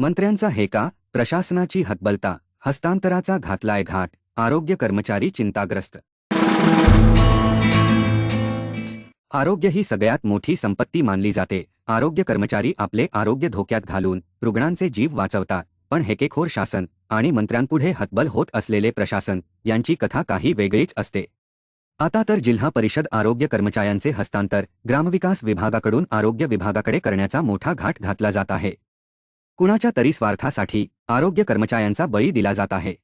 मंत्र्यांचा हेका प्रशासनाची हतबलता हस्तांतराचा घातलाय घाट आरोग्य कर्मचारी चिंताग्रस्त. आरोग्य ही सगळ्यात मोठी संपत्ती मानली जाते. आरोग्य कर्मचारी आपले आरोग्य धोक्यात घालून रुग्णांचे जीव वाचवतात पण हेकेखोर शासन आणि मंत्र्यांपुढे हतबल होत असलेले प्रशासन यांची कथा काही वेगळीच असते. आता तर जिल्हा परिषद आरोग्य कर्मचाऱ्यांचे हस्तांतर ग्रामविकास विभागाकडून आरोग्य विभागाकडे करण्याचा मोठा घाट घातला जात आहे. कुणाच्या तरी स्वार्थासाठी आरोग्य कर्मचाऱ्यांचा बळी दिला जात आहे.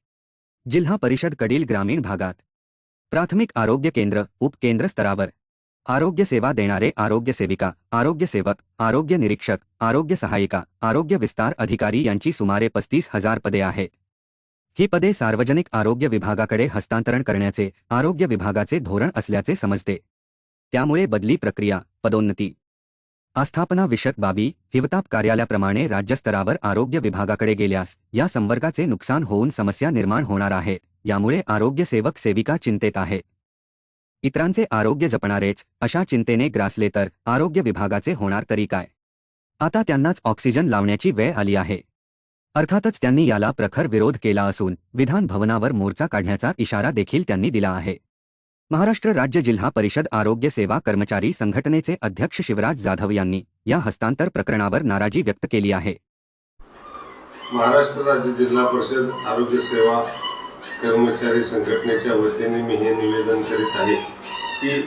जिल्हा परिषदकडील ग्रामीण भागात. प्राथमिक आरोग्य केंद्र उपकेंद्र स्तरावर. आरोग्य सेवा देणारे आरोग्य सेविका आरोग्य सेवक आरोग्य निरीक्षक आरोग्य सहायिका आरोग्य विस्तार अधिकारी यांची सुमारे पस्तीस हजार पदे आहेत. ही पदे सार्वजनिक आरोग्य विभागाकडे हस्तांतरण करण्याचे आरोग्य विभागाचे धोरण असल्याचे समजते. त्यामुळे बदली प्रक्रिया पदोन्नती आस्थापना विषयक बाबी हिवताप कार्यालयाप्रमाणे राज्यस्तरावर आरोग्य विभागाकडे गेल्यास या संवर्गाचे नुकसान होऊन समस्या निर्माण होणार आहे यामुळे आरोग्य सेवक सेविका चिंतेत आहेत. इतरांचे आरोग्य जपणारेच अशा चिंतेने ग्रासले तर आरोग्य विभागाचे होणार तरी काय? आता त्यांनाच ऑक्सिजन लावण्याची वेळ आली आहे. अर्थातच त्यांनी याला प्रखर विरोध केला असून विधान भवनावर मोर्चा काढण्याचा इशारा देखील त्यांनी दिला आहे. महाराष्ट्र राज्य जिल्हा परिषद आरोग्य सेवा कर्मचारी संघटनेचे अध्यक्ष शिवराज जाधव यांनी या हस्तांतर प्रकरणावर नाराजी व्यक्त केली आहे. महाराष्ट्र राज्य जिल्हा परिषद आरोग्य सेवा कर्मचारी संघटनेच्या वतीने मी हे निवेदन करीत आहे की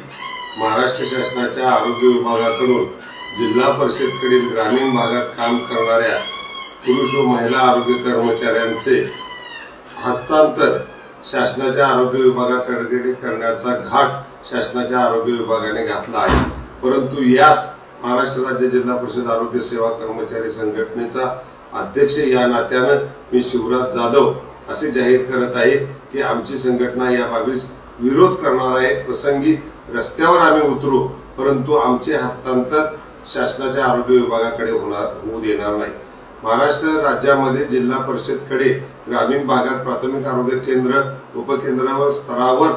महाराष्ट्र शासनाच्या आरोग्य विभागाकडून जिल्हा परिषदकडील ग्रामीण भागात काम करणाऱ्या पुरुष व महिला आरोग्य कर्मचाऱ्यांचे हस्तांतर शासनाच्या आरोग्य विभागाकडे करण्याचा घाट शासनाच्या आरोग्य विभागाने घातला आहे. परंतु यास महाराष्ट्र राज्य जिल्हा परिषद आरोग्य सेवा कर्मचारी संघटनेचा अध्यक्ष या नात्यानं मी शिवराज जाधव असे जाहीर करत आहे की आमची संघटना या बाबीस विरोध करणार आहे. प्रसंगी रस्त्यावर आम्ही उतरू परंतु आमचे हस्तांतर शासनाच्या आरोग्य विभागाकडे होणार होऊ देणार नाही. महाराष्ट्र राज्यामध्ये जिल्हा परिषदकडे ग्रामीण भागात प्राथमिक आरोग्य केंद्र उपकेंद्र व स्तरावर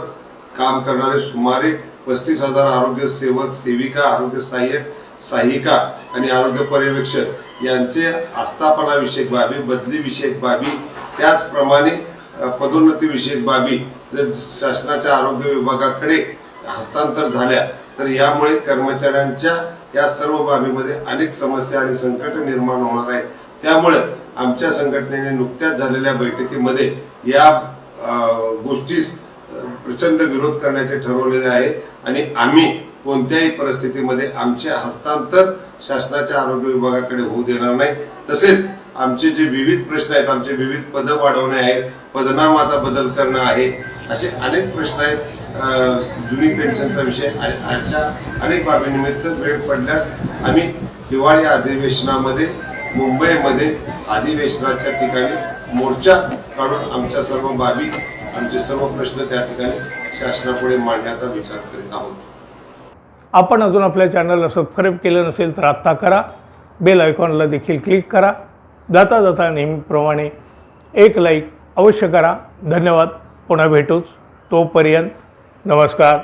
काम करणारे सुमारे पस्तीस हजार आरोग्य सेवक सेविका आरोग्य सहाय्यक सहायिका आणि आरोग्य पर्यवेक्षक यांचे आस्थापनाविषयक बाबी बदलीविषयक बाबी त्याचप्रमाणे पदोन्नतीविषयक बाबी जर शासनाच्या आरोग्य विभागाकडे हस्तांतर झाल्या तर यामुळे कर्मचाऱ्यांच्या या सर्व बाबीमध्ये अनेक समस्या आणि संकट निर्माण होणार आहेत. त्यामुळे आमच्या संघटनेने नुकत्याच झालेल्या बैठकीमध्ये या गोष्टीस प्रचंड विरोध करण्याचे ठरवलेले आहे. आणि आम्ही कोणत्याही परिस्थितीमध्ये आमचे हस्तांतर शासनाच्या आरोग्य विभागाकडे होऊ देणार नाही. तसेच आमचे जे विविध प्रश्न आहेत आमचे विविध पदं वाढवणे आहेत पदनामाचा बदल करणं आहे असे अनेक प्रश्न आहेत. जुनी पेन्शनचा विषय अशा अनेक बाबीनिमित्त वेळ पडल्यास आम्ही हिवाळी अधिवेशनामध्ये मुंबईमध्ये अधिवेशनाच्या ठिकाणी मोर्चा काढून आमच्या सर्व बाबी आमचे सर्व प्रश्न त्या ठिकाणी शासनापुढे मांडण्याचा विचार करीत आहोत. आपण अजून आपल्या चॅनलला सबस्क्राईब केलं नसेल तर आत्ता करा. बेल आयकॉनला देखील क्लिक करा. जाता जाता नेहमीप्रमाणे एक लाईक अवश्य करा. धन्यवाद. पुन्हा भेटूच. तोपर्यंत नमस्कार.